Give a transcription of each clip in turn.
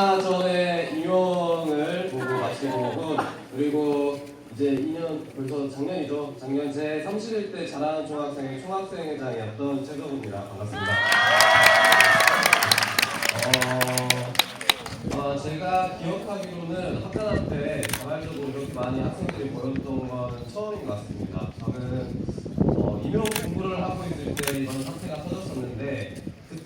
전에 임용을 보고 마치게 된 거고 그리고 이제 2년 벌써 작년이죠. 작년 제 31대 자라는 중학생의 총학생회장이었던 최석우입니다. 반갑습니다. 어, 어, 제가 기억하기로는 학교 때 자발적으로 이렇게 많이 학생들이 모였던 거는 처음인 것 같습니다. 저는 어, 임용 공부를 하고 있을 때 이런 사태가 터졌었는데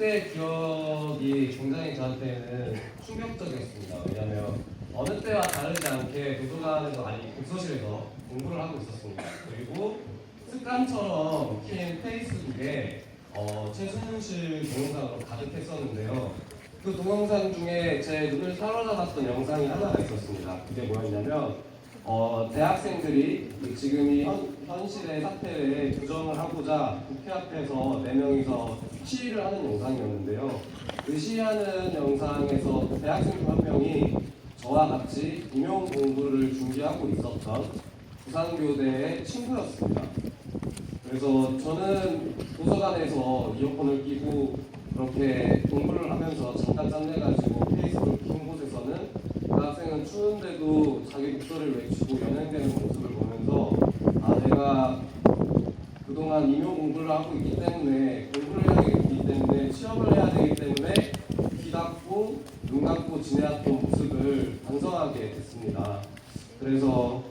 그때 기억이 굉장히 저한테는 충격적이었습니다. 왜냐하면 어느 때와 다르지 않게 도서관에서 아니 독서실에서 공부를 하고 있었습니다. 그리고 습관처럼 킨 페이스북에 어, 최순실 동영상으로 가득했었는데요. 그 동영상 중에 제 눈을 사로잡았던 영상이 하나가 있었습니다. 그게 뭐였냐면 어, 대학생들이 지금 이 현, 현실의 사태에 부정을 하고자 국회 앞에서 네 명이서 시위를 하는 영상이었는데요. 그 시위하는 영상에서 대학생 중한 명이 저와 같이 임용 공부를 준비하고 있었던 부산교대의 친구였습니다. 그래서 저는 도서관에서 이어폰을 끼고 그렇게 공부를 하면서 잠깐 짬내가지고 페이스북 킨 곳에서는 그 학생은 추운데도 자기 목소리를 외치고 연행되는 모습을 보면서 아 내가 그동안 임용 공부를 하고 있기 때문에 공부를 해야 되기 때문에 취업을 해야 되기 때문에 귀 닫고 눈 감고 지내왔던 모습을 반성하게 됐습니다. 그래서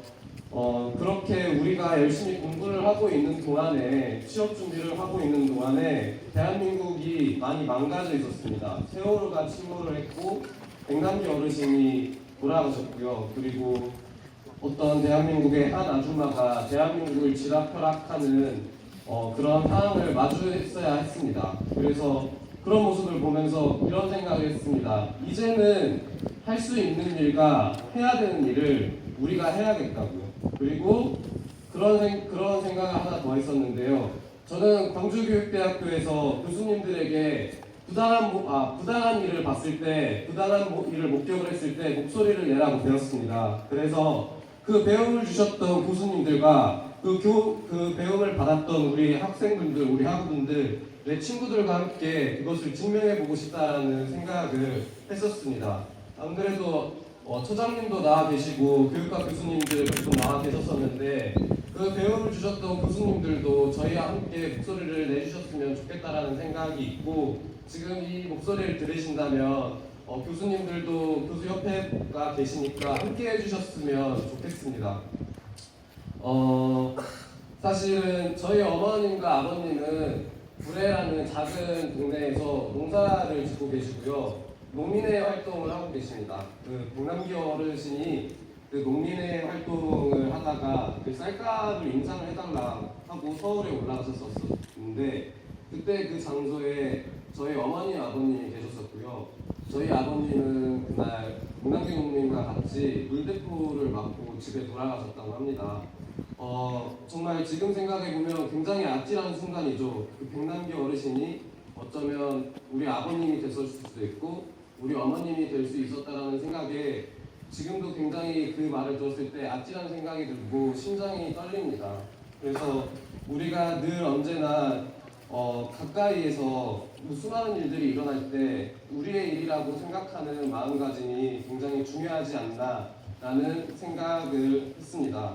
어, 그렇게 우리가 열심히 공부를 하고 있는 동안에 취업 준비를 하고 있는 동안에 대한민국이 많이 망가져 있었습니다. 세월호가 침몰을 했고 백남기 어르신이 돌아가셨고요. 그리고 어떤 대한민국의 한 아줌마가 대한민국을 지락펴락하는 어, 그런 상황을 마주했어야 했습니다. 그래서 그런 모습을 보면서 이런 생각을 했습니다. 이제는 할 수 있는 일과 해야 되는 일을 우리가 해야겠다고요. 그리고 그런 생, 그런 생각을 하나 더 했었는데요. 저는 광주교육대학교에서 교수님들에게 부당한 모- 아, 부당한 일을 봤을 때 부당한 모- 일을 목격을 했을 때 목소리를 내라고 배웠습니다. 그래서 그 배움을 주셨던 교수님들과 그, 교, 그 배움을 받았던 우리 학생분들, 우리 학우분들, 내 친구들과 함께 그것을 증명해보고 싶다라는 생각을 했었습니다. 안 그래도 어, 처장님도 나와 계시고 교육과 교수님들 몇분 나와 계셨었는데 그 배움을 주셨던 교수님들도 저희와 함께 목소리를 내주셨으면 좋겠다라는 생각이 있고 지금 이 목소리를 들으신다면 어, 교수님들도 교수협회가 계시니까 함께 해주셨으면 좋겠습니다. 어, 사실은 저희 어머님과 아버님은 구례라는 작은 동네에서 농사를 짓고 계시고요. 농민회 활동을 하고 계십니다. 그 동남기 어르신이 그 농민회 활동을 하다가 그 쌀가루 인상을 해달라 하고 서울에 올라가셨었는데 그때 그 장소에 저희 어머니 아버님이 계셨었고요. 저희 아버님은 그날 농민과 같이 물대포를 맞고 집에 돌아가셨다고 합니다. 어, 정말 지금 생각해보면 굉장히 아찔한 순간이죠. 그 백남기 어르신이 어쩌면 우리 아버님이 됐을 수도 있고 우리 어머님이 될 수 있었다라는 생각에 지금도 굉장히 그 말을 들었을 때 아찔한 생각이 들고 심장이 떨립니다. 그래서 우리가 늘 언제나 어, 가까이에서 뭐 수많은 일들이 일어날 때 우리의 일이라고 생각하는 마음가짐이 굉장히 중요하지 않나라는 생각을 했습니다.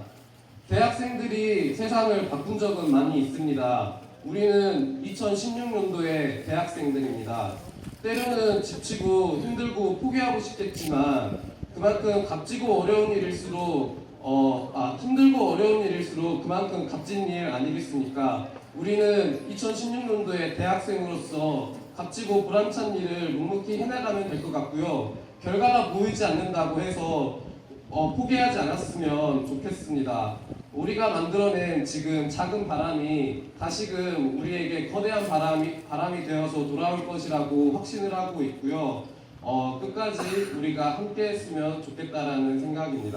대학생들이 세상을 바꾼 적은 많이 있습니다. 우리는 2016년도에 대학생들입니다. 때로는 지치고 힘들고 포기하고 싶겠지만 그만큼 값지고 어려운 일일수록 어, 아, 힘들고 어려운 일일수록 그만큼 값진 일 아니겠습니까? 우리는 2016년도에 대학생으로서 값지고 보람찬 일을 묵묵히 해나가면 될 것 같고요. 결과가 보이지 않는다고 해서 어, 포기하지 않았으면 좋겠습니다. 우리가 만들어낸 지금 작은 바람이 다시금 우리에게 거대한 바람이, 바람이 되어서 돌아올 것이라고 확신을 하고 있고요. 어, 끝까지 우리가 함께 했으면 좋겠다라는 생각입니다.